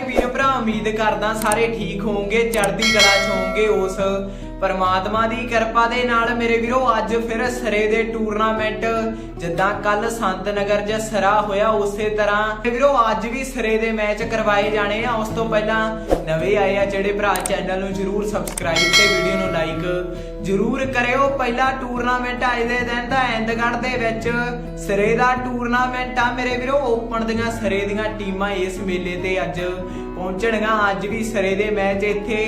ਸਾਰੇ ਵੀਰ ਭਰਾ ਉਮੀਦ ਕਰਦਾ ਸਾਰੇ ਠੀਕ ਹੋਵੋਗੇ ਚੜ੍ਹਦੀ ਕਲਾ ਚ ਹੋਵੋਗੇ ਉਸ ਪਰਮਾਤਮਾ ਦੀ ਕਿਰਪਾ ਦੇ ਨਾਲ ਮੇਰੇ ਵੀਰੋ, ਅੱਜ ਫਿਰ ਸਰੇ ਦੇ ਟੂਰਨਾਮੈਂਟ, ਜਿੱਦਾਂ ਕੱਲ ਸੰਤ ਨਗਰ 'ਚ ਸਰਾ ਹੋਇਆ ਉਸੇ ਤਰ੍ਹਾਂ। ਮੇਰੇ ਵੀਰੋ, ਅੱਜ ਵੀ ਸਰੇ ਦੇ ਮੈਚ ਕਰਵਾਏ ਜਾਣੇ ਆ। ਉਸ ਤੋਂ ਪਹਿਲਾਂ ਨਵੇਂ ਆਏ ਆ ਜਿਹੜੇ ਭਰਾ ਚੈਨਲ ਨੂੰ ਜਰੂਰ ਸਬਸਕ੍ਰਾਈਬ ਤੇ ਵੀਡੀਓ ਨੂੰ ਲਾਈਕ ਜਰੂਰ ਕਰਿਓ। ਪਹਿਲਾ ਟੂਰਨਾਮੈਂਟ ਅੱਜ ਦੇ ਦਿਨ ਦਾ ਐਂਦਗੜ ਦੇ ਵਿੱਚ ਸਰੇ ਦਾ ਟੂਰਨਾਮੈਂਟ ਆ। ਮੇਰੇ ਵੀਰੋ ਓਪਨ ਦੀਆਂ ਸਰੇ ਦੀਆਂ ਟੀਮਾਂ ਇਸ ਮੇਲੇ ਤੇ ਅੱਜ ਪਹੁੰਚਣਗੀਆਂ। ਅੱਜ ਵੀ ਸਰੇ ਦੇ ਮੈਚ ਇੱਥੇ,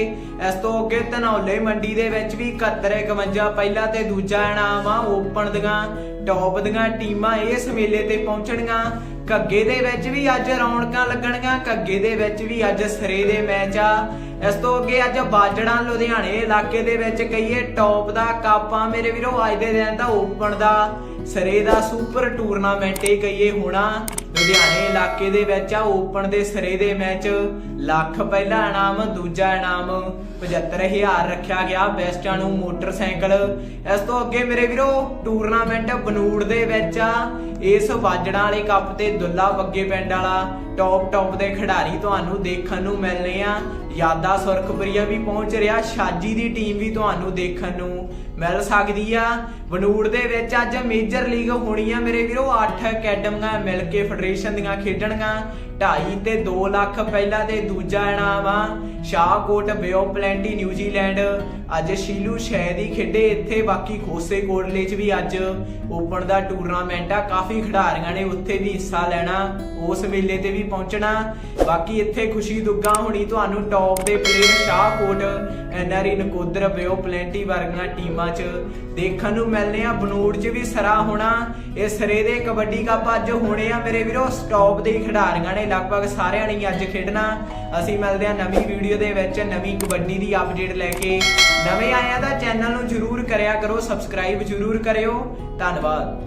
ਇਸ ਤੋਂ ਅੱਗੇ ਧਨੌਲੇ ਮੰਡੀ ਦੇ ਵਿੱਚ ਵੀ 71 51 ਪਹਿਲਾ ਤੇ ਦੂਜਾ ਇਨਾਮ ਆ। ਓਪਨ ਦੀਆਂ ਟੌਪ ਦੀਆਂ ਟੀਮਾਂ ਇਸ ਮੇਲੇ ਤੇ ਪਹੁੰਚਣਗੀਆਂ। ਕੱਗੇ ਦੇ ਵਿੱਚ ਵੀ ਅੱਜ ਰੌਣਕਾਂ ਲੱਗਣਗੀਆਂ। ਕੱਗੇ ਦੇ ਵਿੱਚ ਵੀ ਅੱਜ ਸਰੇ ਦੇ ਮੈਚ ਆ। ਇਸ ਤੋਂ ਅੱਗੇ ਅੱਜ ਬਾਜੜਾਂ, ਲੁਧਿਆਣੇ ਇਲਾਕੇ ਦੇ ਵਿੱਚ ਕਹੀਏ ਟੌਪ ਦਾ ਕੱਪ ਆ। ਮੇਰੇ ਵੀਰੋ, ਅੱਜ ਦੇ ਦਿਨ ਦਾ ਓਪਨ ਦਾ, ਸਰੇ ਦਾ ਸੁਪਰ ਟੂਰਨਾਮੈਂਟ ਇਹ ਕਹੀਏ ਹੋਣਾ। ਲੁਧਿਆਣੇ ਇਲਾਕੇ ਦੇ ਵਿੱਚ ਆ ਓਪਨ ਦੇ ਸਿਰੇ ਦੇ ਮੈਚ ਲੱਖ ਪਹਿਲਾ ਇਨਾਮ, ਦੂਜਾ ਇਨਾਮ। 75000 ਰੱਖਿਆ ਗਿਆ ਬੈਸਟਾਂ ਨੂੰ ਮੋਟਰਸਾਈਕਲ। ਇਸ ਤੋਂ ਅੱਗੇ ਮੇਰੇ ਵੀਰੋ ਟੂਰਨਾਮੈਂਟ ਬਨੂੜ ਦੇ ਵਿੱਚ ਆ ਇਸ ਵਾਜੜਾਂ ਵਾਲੇ ਕੱਪ ਤੇ ਦੁੱਲਾ ਬੱਗੇ ਪਿੰਡ ਵਾਲਾ ਟੌਪ ਟੌਪ ਦੇ ਖਿਡਾਰੀ ਤੁਹਾਨੂੰ ਦੇਖਣ ਨੂੰ ਮਿਲਨੇ ਆ। ਯਾਦਾ ਸੁਰਖਪੁਰੀਆ ਵੀ ਪਹੁੰਚ ਰਿਹਾ, ਸ਼ਾਜੀ ਦੀ ਟੀਮ ਵੀ ਤੁਹਾਨੂੰ ਦੇਖਣ ਨੂੰ ਮਿਲ ਸਕਦੀ ਆ। ਬਨੂੜ ਦੇ ਵਿੱਚ ਅੱਜ ਮੇਜਰ ਲੀਗ ਹੋਣੀ ਆ ਮੇਰੇ ਵੀਰੋ 8 ਅਕੈਡਮੀਆਂ ਮਿਲ ਕੇ ਫੈਡਰੇਸ਼ਨ ਦੀਆਂ ਖੇਡਣਗੀਆਂ। ਢਾਈ ਤੇ 2 ਲੱਖ ਪਹਿਲਾ ਤੇ ਦੂਜਾ ਇਨਾਮ ਆ। ਸ਼ਾਹਕੋਟ, ਬਿਓ ਪਲੈਂਟੀ ਨਿਊਜ਼ੀਲੈਂਡ ਅੱਜ ਸ਼ੀਲੂ ਸ਼ੈਦੀ ਖੇਡੇ ਇੱਥੇ, ਬਾਕੀ ਖੋਸੇ ਕੋਟਲੇ 'ਚ ਵੀ ਅੱਜ ਓਪਨ ਦਾ ਟੂਰਨਾਮੈਂਟ ਆ। ਕਾਫੀ ਖਿਡਾਰੀਆਂ ਨੇ ਉੱਥੇ ਵੀ ਹਿੱਸਾ ਲੈਣਾ, ਉਸ ਮੇਲੇ ਤੇ ਵੀ ਪਹੁੰਚਣਾ। ਬਾਕੀ ਇੱਥੇ ਖੁਸ਼ੀ ਦੁੱਗਾ ਹੋਣੀ ਤੁਹਾਨੂੰ ਟੌਪ ਦੇ player Shahkot NRE Nakodar, bio plenty ਵਰਗੀਆਂ ਟੀਮਾਂ 'ਚ। ਦੇਖਣ ਨੂੰ ਮਿਲਨੇ ਆ, ਬਨੂੜ 'ਚ ਵੀ ਸਰਾ ਹੋਣਾ। ਇਹ ਸਰੇ ਦੇ ਕਬੱਡੀ ਕੱਪ ਅੱਜ ਹੋਣੇ ਆ ਮੇਰੇ ਵੀਰੋ ਸਟਾਪ ਦੇ ਖਿਡਾਰੀਆਂ ਨੇ ਲਗਭਗ ਸਾਰਿਆਂ ਨੇ ਅੱਜ ਖੇਡਣਾ। ਅਸੀਂ ਮਿਲਦੇ ਹਾਂ ਨਵੀਂ ਵੀਡੀਓ ਦੇ ਵਿੱਚ, ਨਵੀਂ ਕਬੱਡੀ ਦੀ ਅਪਡੇਟ ਲੈ ਕੇ। ਨਵੇਂ ਆਇਆਂ ਤਾਂ ਚੈਨਲ ਨੂੰ ਜਰੂਰ ਕਰਿਆ ਕਰੋ ਸਬਸਕ੍ਰਾਈਬ ਜਰੂਰ ਕਰਿਓ। ਧੰਨਵਾਦ।